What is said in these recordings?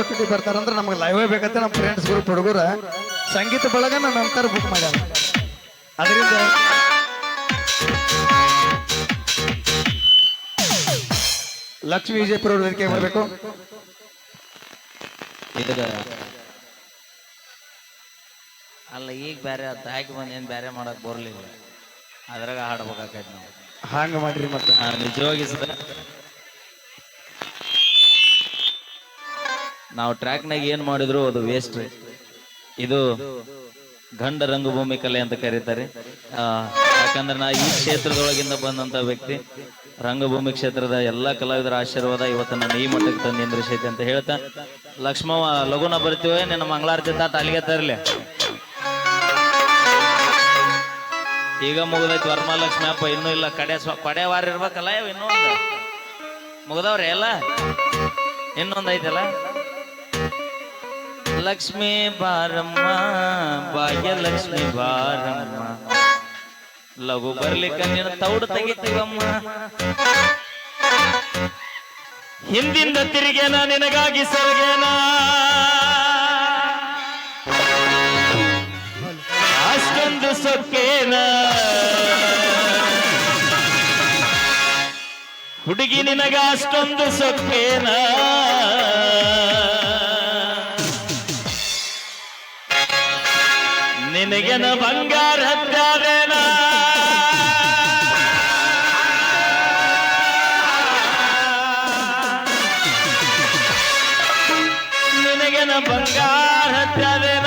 ಚುಕ್ಕಟಿ ಬರ್ತಾರಂದ್ರೆ ನಮಗೆ ಲೈವೇ ಬೇಕಂತ ನಮ್ಮ ಫ್ರೆಂಡ್ಸ್ ಗ್ರೂಪ್ ಹುಡುಗರು. ಸಂಗೀತ ಬಳಗ ನಾನು ನಂತರ ಬುಕ್ ಮಾಡ್ಯಾರ. ಅದರಿಂದ ಲಕ್ಷ್ಮೀ ವಿಜಯಪುರ ವೇದಿಕೆ ಬರಬೇಕು ಅಲ್ಲ ಈಗ ಬೇರೆ ಹಾಕಿ ಬಂದು ಏನು ಬೇರೆ ಮಾಡಕ್ ಬರ್ಲಿಲ್ಲ. ಅದ್ರಾಗ ಹಾಡ್ಬೇಕಾಕೈತಿ ನಾವು. ಹಂಗ ಮಾಡ್ರಿ ಮತ್ತೆ. ನಿಜವಾಗಿ ಸದ ನಾವು ಟ್ರ್ಯಾಕ್ನಾಗ ಏನು ಮಾಡಿದ್ರು ಅದು ವೇಸ್ಟ್ ರೀ ಇದು ಗಂಡ ರಂಗಭೂಮಿ ಕಲೆ ಅಂತ ಕರೀತಾರೆ. ಯಾಕಂದ್ರೆ ನಾ ಈ ಕ್ಷೇತ್ರದೊಳಗಿಂದ ಬಂದಂತ ವ್ಯಕ್ತಿ, ರಂಗಭೂಮಿ ಕ್ಷೇತ್ರದ ಎಲ್ಲಾ ಕಲಾವಿದರ ಆಶೀರ್ವಾದ ಇವತ್ತು ನನ್ನ ಈ ಮಟ್ಟಕ್ಕೆ ತಂದು ನಿಂದ್ರಿಸೈತೆ ಅಂತ ಹೇಳ್ತಾ ಲಕ್ಷ್ಮ ಲಘುನ ಬರ್ತೀವ ನಿನ್ನ ಮಂಗಳಾರತಿ ತಾತ ಅಲ್ಲಿಗೆ ತರಲಿ ಈಗ ಮುಗಿದೈತಿ ವರಮಹಾಲಕ್ಷ್ಮಿ ಅಪ್ಪ, ಇನ್ನೂ ಇಲ್ಲ, ಕಡೆ ಸ್ವ, ಕಡೆ ವಾರ ಇರ್ಬೇಕಲ್ಲ ಇನ್ನೂ ಮುಗ್ದವ್ರೆ ಎಲ್ಲ? ಇನ್ನೊಂದು ಐತಲ್ಲ ಲಕ್ಷ್ಮೀ ಬಾರಮ್ಮ ಭಾಗ್ಯ ಲಕ್ಷ್ಮಿ ಬಾರಮ್ಮ. ಲಘು ಬರ್ಲಿಕ್ಕ ನೀನು ತೌಡು ತೆಗಿತೀವಮ್ಮ. ಹಿಂದಿಂದ ತಿರುಗೇನ, ನಿನಗಾಗಿ ಸರಿಗೇನ. ಅಷ್ಟೊಂದು ಸೊಕ್ಕೇನ. ಹುಡುಗಿ ನಿನಗ ಅಷ್ಟೊಂದು ಸೊಕ್ಕೇನ. ನಿನಗೆನ ಬಂಗಾರ ಹತ್ತಾದೇನ ನಿನಗೆನ ಬಂಗಾರ ಹತ್ತಾದೇನ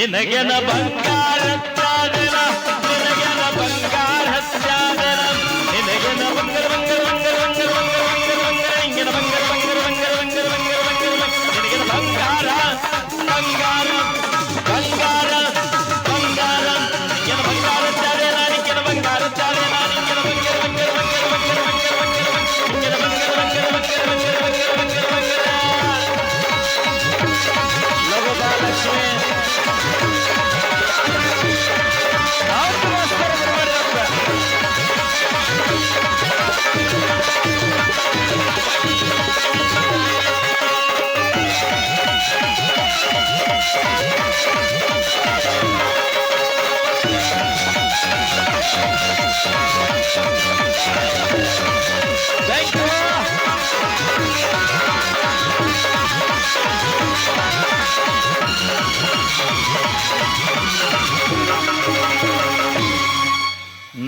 ನಿನಗೆನ ಬಂಗಾರಪ್ಪ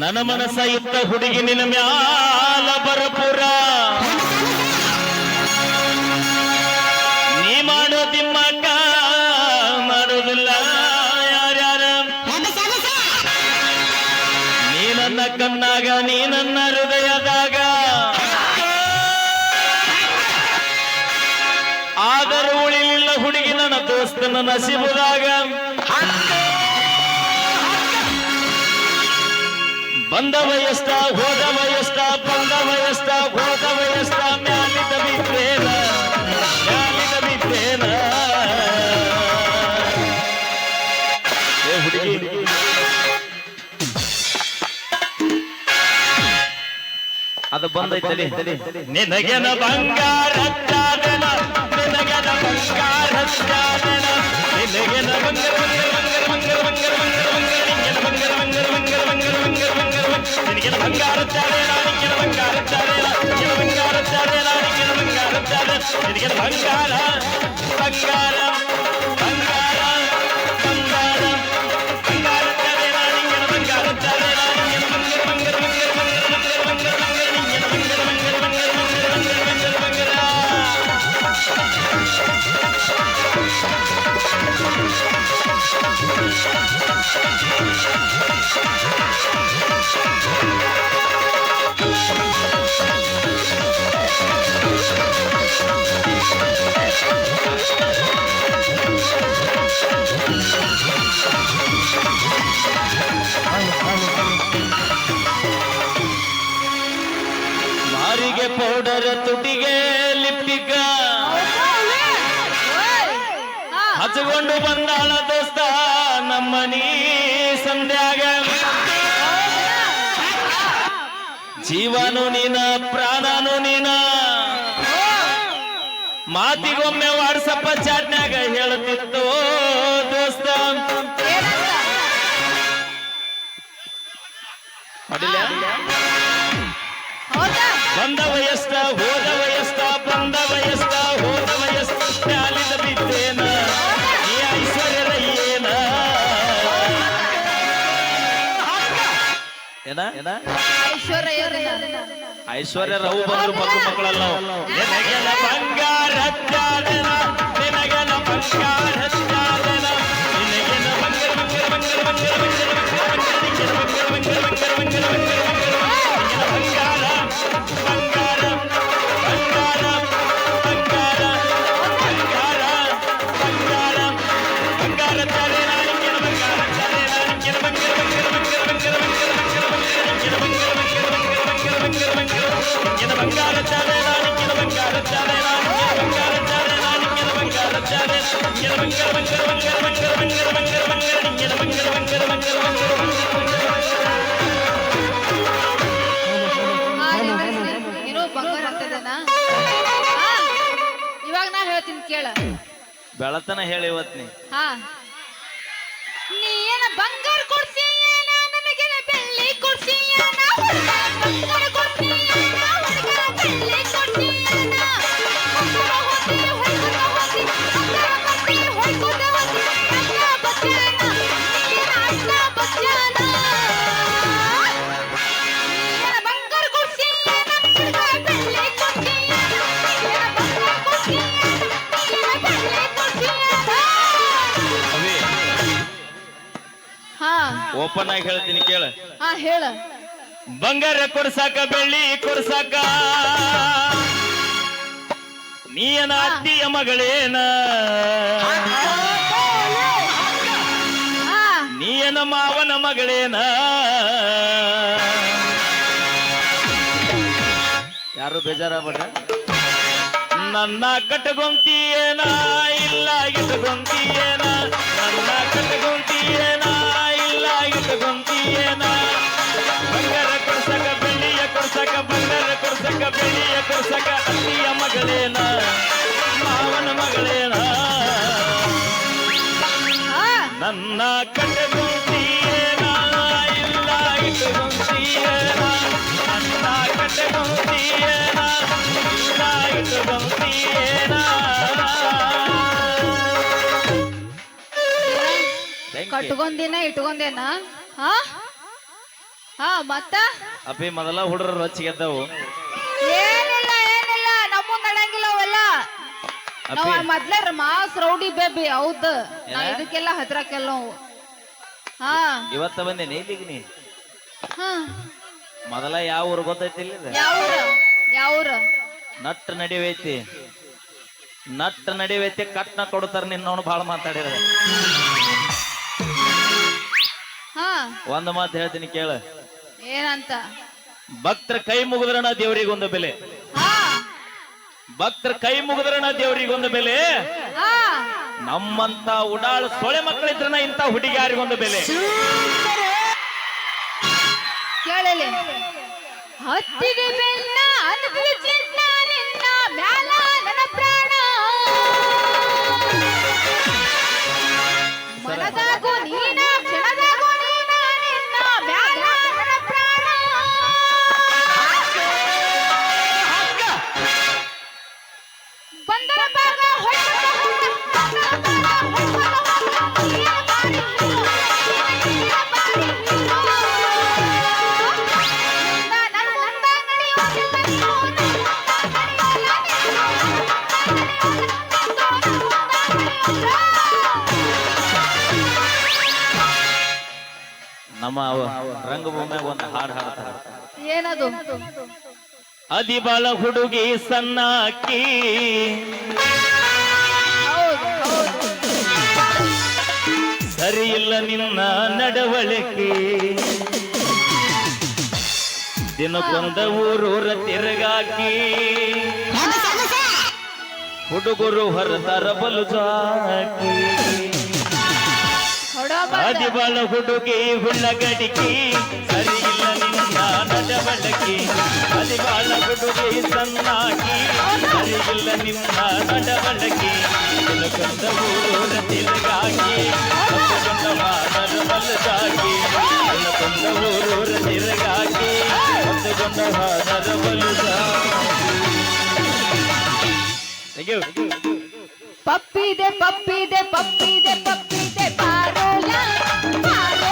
ನನ್ನ ಮನಸ ಇತ್ತ ಹುಡುಗಿ ನಿನ್ನ ಮ್ಯಾಲ ಬರಪುರ. ನೀ ಮಾಡೋ ತಿಮ್ಮಕ್ಕ ಮಾಡೋದಿಲ್ಲ ಯಾರ್ಯಾರ. ನೀ ನನ್ನ ಕಣ್ಣಾಗ, ನೀ ನನ್ನ ಹೃದಯದಾಗ. ಆದರೂ ಉಳಿಲಿಲ್ಲ ಹುಡುಗಿ ನನ್ನ ದೋಸ್ತನ ನಸಿಬುದಾಗ. ಬಂದ ವಯಸ್ತ ಹೋದ ವಯಸ್ತ ಬಂದ ವಯಸ್ತ ಹೋದ ವಯಸ್ತ ಮ್ಯಾಲಿದ ಬಿದ್ದೇನ ಮ್ಯಾಲಿದ ಬಿದ್ದೇನ ಅದು ಬಂದೈತಲಿ ನಿನಗೆನ ಬಂಗಾರ ನಿನಗೆನ ಬಂಗಾರ ನಿನಗೆನ ಬಂಗಾರ ಇದಕ್ಕೆ ಬಂಗಾರ ಬಂಗಾರ ಪೌಡರ್ ತುಟಿಗೆ ಲಿಪ್ಟಿಕ ಹಚ್ಕೊಂಡು ಬಂದಾಳ ದೋಸ್ತ ನಮ್ಮನಿ ಸಂಧ್ಯಾಗ. ಜೀವನು ನೀನ ಪ್ರಾಣನು ನೀನ. ಮಾತಿಗೊಮ್ಮೆ ವಾಟ್ಸಪ್ಪ ಚಾಟ್ನಾಗ ಹೇಳುತ್ತಿತ್ತು ದೋಸ್ತ. ಅಡಿಲ್ಲ ಬಂದ ವಯಸ್ಕ ಹೋದ ವಯಸ್ಕ ಬಂದ ವಯಸ್ಕ ಹೋದ ವಯಸ್ಕ ತ್ಯಾಲಿದ ಬಿದ್ದೇನ ಈ ಐಶ್ವರ್ಯದ ಏನ ಏನ ಏನ ಐಶ್ವರ್ಯ ರವು ಬಂದ್ರು ಮಕ್ಕಳು ಮಕ್ಕಳಲ್ಲ ನಿನಗೆಲ್ಲ ಬಂಗಾರ ಬಂಗಾರ ಬಂಗಾರ ಬಂಗಾರ ಬಂಗಾರ ಬಂಗಾರ ಬಂಗಾರ ಬಂಗಾರ ಬಂಗಾರ ಬಂಗಾರ ಬಂಗಾರ ಬಂಗಾರ ಕೇಳ. ಬೆಳತನ ಹೇಳಿ ಇವತ್ ನೀ. ಹಾ. ನೀ ಏನ ಬಂಗಾರ ಕೊಡ್ತೀಯ ನನಗೆ ಬೆಳ್ಳಿ ಕೊಡ್ತೀಯ ಬಂಗಾರ ಕೊಡ್ತೀಯ ಬೆಳ್ಳಿ ಕೊಡ್ತೀಯ. ಓಪನ್ ಆಗಿ ಹೇಳ್ತೀನಿ ಕೇಳ. ಹಾ ಹೇಳ. ಬಂಗಾರ ಕೊಡ್ಸಾಕ ಬೆಳ್ಳಿ ಕೊಡ್ಸಾಕ. ನೀಯನ ಅತ್ತಿಯ ಮಗಳೇನ. ಹಾ ನೀಯನ ಮಾವನ ಮಗಳೇನ. ಯಾರು ಬೇಜಾರಾಗ್ಬೇಡ ನನ್ನ ಕಟ್ಟಗೊಂತಿಯೇನ ಇಲ್ಲ ಇಟ್ಟಗೊಂತಿಯೇನ ನನ್ನ ಕಟ್ಟಗೊಂತಿಯೇನ ಗೊಂತಿಯೇನ ಬಂಗಾರ ಕೊಡ್ಸಕ ಬೆಳ್ಳಿಯ ಕೊಡ್ಸಕ ಬಂಗಾರ ಕೊಡ್ಸಕ ಬೆಳ್ಳಿಯ ಕೊಡ್ಸಕ ಅತ್ತಿಯ ಮಗಳೇನ? ಮಾವನ ಮಗಳೇನ? ನನ್ನ ಕಡೆ ಇಲ್ಲ ಇಟ್ಟು ಗೊಂತಿಯೇನ ನನ್ನ ಕಡೆ ಇಲ್ಲ ಇಟ್ಟು ಗೊಂತಿಯೇನ ಕಟ್ಕೊಂದಿನ ಇಟ್ಕೊಂದೇನ ಹಾ? ಹಾ ಮತ್ತ? ಅಪ್ಪಿ ಮೊದಲ ಹುಡುಗರು ರೊಚ್ಚಿಗೆದ್ದವು ಏನಿಲ್ಲ ಏನಿಲ್ಲ ನಮ್ಮ ನಡಂಗಿಲ್ಲ ಅವೆಲ್ಲ. ನಾವ್ ಮೊದ್ಲೇ ಮಾಸ್ ರೌಡಿ ಬೇಬಿ ಹೌದು. ನಾ ಏನ? ಇದಕ್ಕೆಲ್ಲ ಹತ್ರಕ್ಕೆಲ್ಲ ನಾವು. ಹಾ. ಇವತ್ತ ಬಂದೆ ಇಲ್ಲಿಗೆ ನೀ? ಹಾ. ಮೊದಲ ಯಾವ ಊರು ಗೊತ್ತೈತಿಲ್ಲ ಇದು? ಯಾವೂರ ಊರು? ನಟ್ ನಡಿವೈತಿ. ನಟ್ ನಡಿವೈತಿ ಕಟ್ನ ಕೊಡ್ತಾರ ನಿನ್ನವನು ಭಾಳ ಮಾತಾಡಿರ ಹಾ ಒಂದ್ ಮಾತು ಹೇಳ್ತೀನಿ ಕೇಳ. ಏನಂತ? ಭಕ್ತರ ಕೈ ಮುಗಿದ್ರಣ ದೇವರಿಗೊಂದು ಬೆಲೆ. ಹಾ. ಭಕ್ತರ ಕೈ ಮುಗಿದ್ರಣ ದೇವರಿಗೊಂದು ಬೆಲೆ. ನಮ್ಮಂತ ಉಡಾಳು ಸೊಳೆ ಮಕ್ಕಳಿದ್ರನ ಇಂತ ಹುಡುಗಿಯಾರಿಗೊಂದು ಬೆಲೆ. ಕೇಳಲಿ. ಹತ್ತಿಗೆ ಬೆನ್ನ ಅನುಭವ ಚಿನ್ನ ನಿನ್ನ ಮ್ಯಾಲ ನನ್ನ ಪ್ರಾಣ. ಮನದಾಗು ನಮ್ಮ ರಂಗಭೂಮಿಯಾಗ ಒಂದು ಹಾಡು ಹಾಡ್ತಾರ ಏನದು ಅದಿಬಲ ಹುಡುಗಿ ಸನ್ನಾಕಿ ಸರಿಯಿಲ್ಲ ನಿನ್ನ ನಡವಳಿಕೆ. ದಿನಕ್ಕೊಂದ ಊರೂರ ತಿರುಗಾಕಿ. ಹುಡುಗರು ಹೊರತರ ಬಲು ಜಾಕಿ ಅದಿಬಲ ಹುಡುಗಿ ಹುಳ್ಳಗಡಿಕೆ. ಸರಿಯಿಲ್ಲ ನಿನ್ನ ನಡವಳಿಕೆ. ಆದಿಬಾಳ ಹುಡುಗಿ ಸಣ್ಣಾಕಿ ಸರಿ ಇಲ್ಲ ನಿನ್ನ ನಡವಳಿಕೆ ತಿಲಕೊಂಡ ಊರೂರ ತಿರುಗಾಕಿ ಹೊತ್ತುಕೊಂಡ ಮಾನರ ಬಲದಾಗಿ ತಿಲಕೊಂಡ ಊರೂರ ತಿರುಗಾಕಿ ಹೊತ್ತುಕೊಂಡ ಮಾನರ ಬಲದಾಗಿ Thank you. ಪಪ್ಪಿದೆ ಪಪ್ಪಿದೆ ಪಪ್ಪಿದೆ ಪಪ್ಪಿದೆ ಪಾರೋಲ ಪಾರೋಲ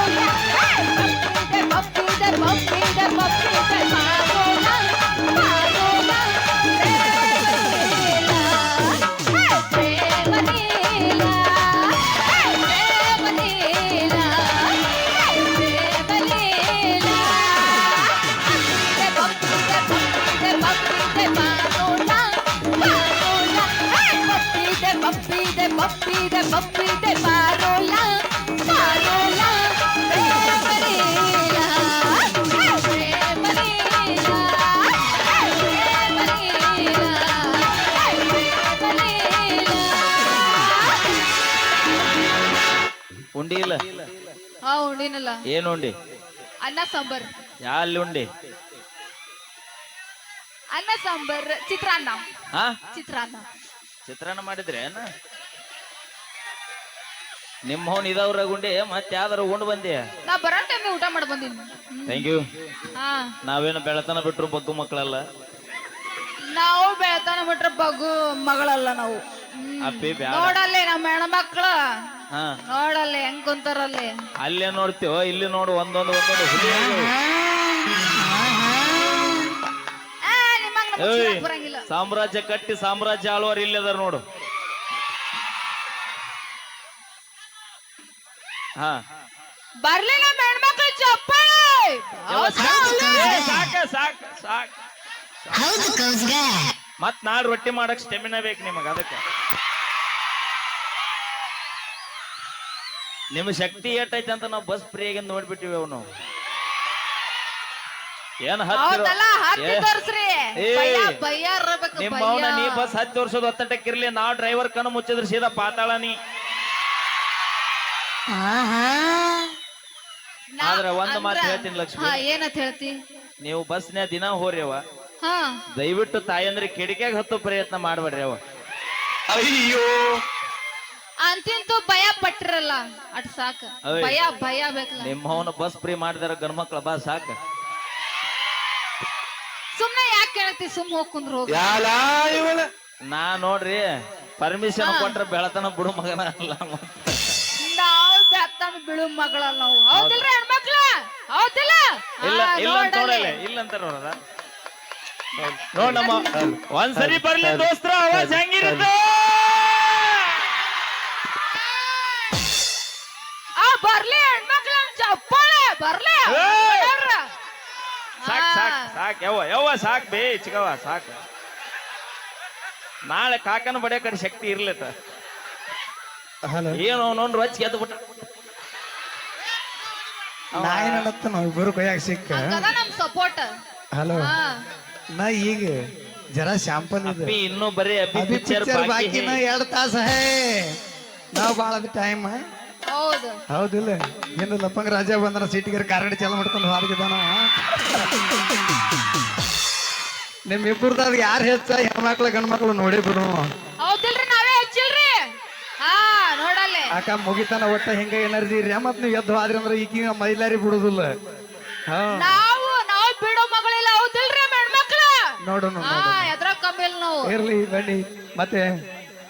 ಉಂಡಿ ಇಲ್ಲ? ಹಾ ಉಂಡಿನಲ್ಲ. ಏನು ಉಂಡಿ? ಅನ್ನ ಸಾಂಬಾರ್. ಯಾಲ್ಲಿ ಉಂಡಿ? ಅನ್ನ ಸಾಂಬಾರ್ ಚಿತ್ರಾನ್ನ. ಹಾ? ಚಿತ್ರಾನ್ನ. ಚಿತ್ರಾನ್ನ ಮಾಡಿದ್ರೆ ನಿಮ್ಮ ಅವನ್ ಇದಾವ್ರ ಗುಂಡಿ ಮತ್ತೆ ಯಾವ್ದಾರ ಉಂಡ್ ಬಂದಿ? ನಾ ಬರೋ ಟೈಮ್ ಊಟ ಮಾಡಿ ಬಂದಿನಿ. ಥ್ಯಾಂಕ್ ಯು ಹಾ. ನಾವೇನು ಬೆಳತನ ಬಿಟ್ರು ಬಗ್ಗು ಮಕ್ಕಳಲ್ಲ ನಾವು ಬೆಳತನ ಬಿಟ್ರು ಬಗ್ಗು ಮಗಳಲ್ಲ ನಾವು. ಅಪ್ಪಿ ಬ್ಯಾಡ. ನೋಡಲ್ಲಿ ನಮ್ಮ ಹೆಣ್ಮಕ್ಳು. ಹಾ. ನೋಡಲ್ಲ ಹೆಂಗ್ ಕುಂತಾರಲ್ಲಿ. ಅಲ್ಲೇ ನೋಡ್ತೀವ ಇಲ್ಲಿ ನೋಡು ಒಂದೊಂದು ಒಂದೊಂದು ಹುಲಿ ಏಯ್ ಬರಂಗಿಲ್ಲ. ಸಾಮ್ರಾಜ್ಯ ಕಟ್ಟಿ ಸಾಮ್ರಾಜ್ಯ ಆಳುವರು ಇಲ್ಲಿ ಅದಾರ ನೋಡು. ಹಾ. ಬರ್ಲಿ ನಮ್ಮ ಹೆಣ್ಮಕ್ಳು ಚಪ್ಪಾಳೆ. ಸಾಕ್, ಸಾಕ್. ಮತ್ ನಾಳೆ ರೊಟ್ಟಿ ಮಾಡಕ್ ಸ್ಟೆಮಿನಾ ಬೇಕು ನಿಮಗ ಅದಕ್ಕೆ. ನಿಮ್ ಶಕ್ತಿ ಏಟೈತೆ ಅಂತ ನಾವು ಬಸ್ ಫ್ರೀ ಆಗಿ ನೋಡ್ಬಿಟ್ಟಿವಿ ಅವನು. ಏನ್ ಹತ್ತಿರ ಹೌದಲ್ಲ ಹತ್ತಿ ಏ, ತೋರ್ಸ್ರಿ. ಏ, ಭಯ ಭಯ ಇರ್ಬೇಕು ನಿಮ್ಮ. ಅವನ ನೀ ಬಸ್ ಹತ್ತಿ ವರ್ಷದ ಒತ್ತಟಕ್ಕಿರ್ಲಿ ನಾವು ಡ್ರೈವರ್ ಕಣ್ಣು ಮುಚ್ಚಿದ್ರೆ ಸೀದಾ ಪಾತಾಳ ನೀ. ನಾ- ಆದ್ರೆ ಒಂದ್ ಮಾತ್ ಅಂದ್ರ- ಹೇಳ್ತೀನಿ ಲಕ್ಷ್ಮಿ. ಹಾ ಏನಂತ ಹೇಳ್ತಿ? ನೀವು ಬಸ್ನ್ಯಾಗ ದಿನ ಹೋರ್ಯವ ಹಾ. ದಯವಿಟ್ಟು ತಾಯಂದ್ರೆ ಕಿಡಿಕ್ಯಾಗ ಹತ್ತು ಪ್ರಯತ್ನ ಮಾಡ್ಬೇಡ್ರಿ ಅವ. ಅಂತಿಂತೂ ಭಯ ಪಟ್ಟಿರಲ್ಲ ಅಟ್ ಸಾಕ. ಅಯ್ಯ್. ಭಯ ಭಯ ಬೇಕಲ್ಲ. ನಿಮ್ಮ ಅವನ ಬಸ್ ಫ್ರೀ ಮಾಡಿದಾರ ಗಂಡ್ಮಕ್ಳ ಬಾ ಸಾಕ. ಸುಮ್ನೆ ಯಾಕೆ ಕೇಳ್ತಿ ಸುಮ್ ಹೋಗ್ ಕುಂದ್ರ ಹೋಗ. ನಾ ನೋಡ್ರಿ ಪರ್ಮಿಷನ್ ಕೊಟ್ರೆ ಕೊಟ್ರ ಬೆಳತನ ಬಿಡು ಮಗನ ಅಲ್ಲ ಮತ್ತ. ನಾವು ಬೆತ್ತನ ಬಿಳು ಮಗಳಲ್ಲ ನಾವು. ಹೌದಿಲ್ರಿ ಹೆಣ್ಮಕ್ಳ? ಹೌದಿಲ್ಲ? ಇಲ್ಲ ಇಲ್ಲ ಅಂತ ನೋಡಲ್ಲಿ. ನೋಡಲ್ಲ ಇಲ್ಲ ಅಂತ ನೋಡದ ನೋಡ್ ನಮ್ಮ ಒಂದ್ಸರಿ ಬರ್ಲಿ ದೋಸ್ತ್ರ ಅವಾಜ್ ಹೆಂಗಿರುತ್ತೆ. ಸಾಕ್ ಯವ್ವ ಯವ್ವ ಸಾಕ್ ಬೇ ಚಿಗವ ಸಾಕು. ನಾಳೆ ಕಾಕನ ಬಡಿಯ ಕಡೆ ಶಕ್ತಿ ಇರ್ಲತ್ತ. ಹಲೋ. ಏನು ಅವನೊಂದು ರೊಚ್ಚ ಗೆದ್ದು ಬಿಟ್ಟ. ನಾ ಏನತ್ತ ನಾವು ಇಬ್ಬರು ಕೈಯಾಗ ಸಿಕ್ಕ. ನಮ್ ಸಪೋರ್ಟ್ ಹಲೋ. ನಾ ಈಗ ಜರ ಶಾಂಪಲ್ ಇದೆ. ಅಪ್ಪಿ ಇನ್ನೂ ಬರೀ ಅಪ್ಪಿ ಅಭಿ ಪಿಕ್ಚರ್ ಪಿಕ್ಚರ್ ಬಾಕಿ. ಬಾಕಿನ ಎರಡು ತಾಸ. ಹೇ ನಾವು ಭಾಳ ಟೈಮ್ ಹೌದಿಲ್ಲ. ಏನು ಲಪ್ಪಂಗ ರಾಜ ಬಂದ್ರ ಸೀಟಿಗೆ ಕಾರಡಿ ಚಾಲು ಮಾಡ್ಕೊಂಡು ಹಾರಿಗಿದಾನ ನಿಮ್ಮಿಬ್ಬರದಾಗ ಯಾರು ಹೆಚ್ಚ? ಹೆಣ್ಮಕ್ಳು ಗಂಡ್ಮಕ್ಳು ನೋಡಿ ಬಿಡು ಹೌದಿಲ್ರಿ ನಾವೇ ಹಚ್ಚಿಲ್ರಿ. ಹಾ ನೋಡಲ್ಲಿ. ಅಕ್ಕ ಮುಗಿತಾನ ಒಟ್ಟ ಹಿಂಗ ಎನರ್ಜಿ ಇರ್ರಿ. ಮತ್ ನೀವು ಎದ್ದು ಆದ್ರಿ ಅಂದ್ರೆ ಈಗ ಮೈಲಾರಿ ಬಿಡುದಿಲ್ಲ. ಹಾ. ನಾವು ನಾವು ಬಿಡೋ ಮಗಳಿಲ್ಲ. ಹೌದಿಲ್ರಿ ಹೆಣ್ಮಕ್ಳ? ನೋಡು ಎದ್ರ ನಾವು. ಇರ್ಲಿ ಬನ್ನಿ. ಮತ್ತೆ?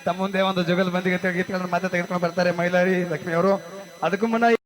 ತಮ್ಮ ಮುಂದೆ ಒಂದು ಜುಗಲ್ ಬಂದಿಗೆ ಗೀತೆಗಳನ್ನ ಮಾತೆ ತೆಗೆದುಕೊಂಡು ಬರ್ತಾರೆ ಮೈಲಾರಿ ಲಕ್ಷ್ಮಿ ಅವರು. ಅದಕ್ಕೂ ಮುನ್ನ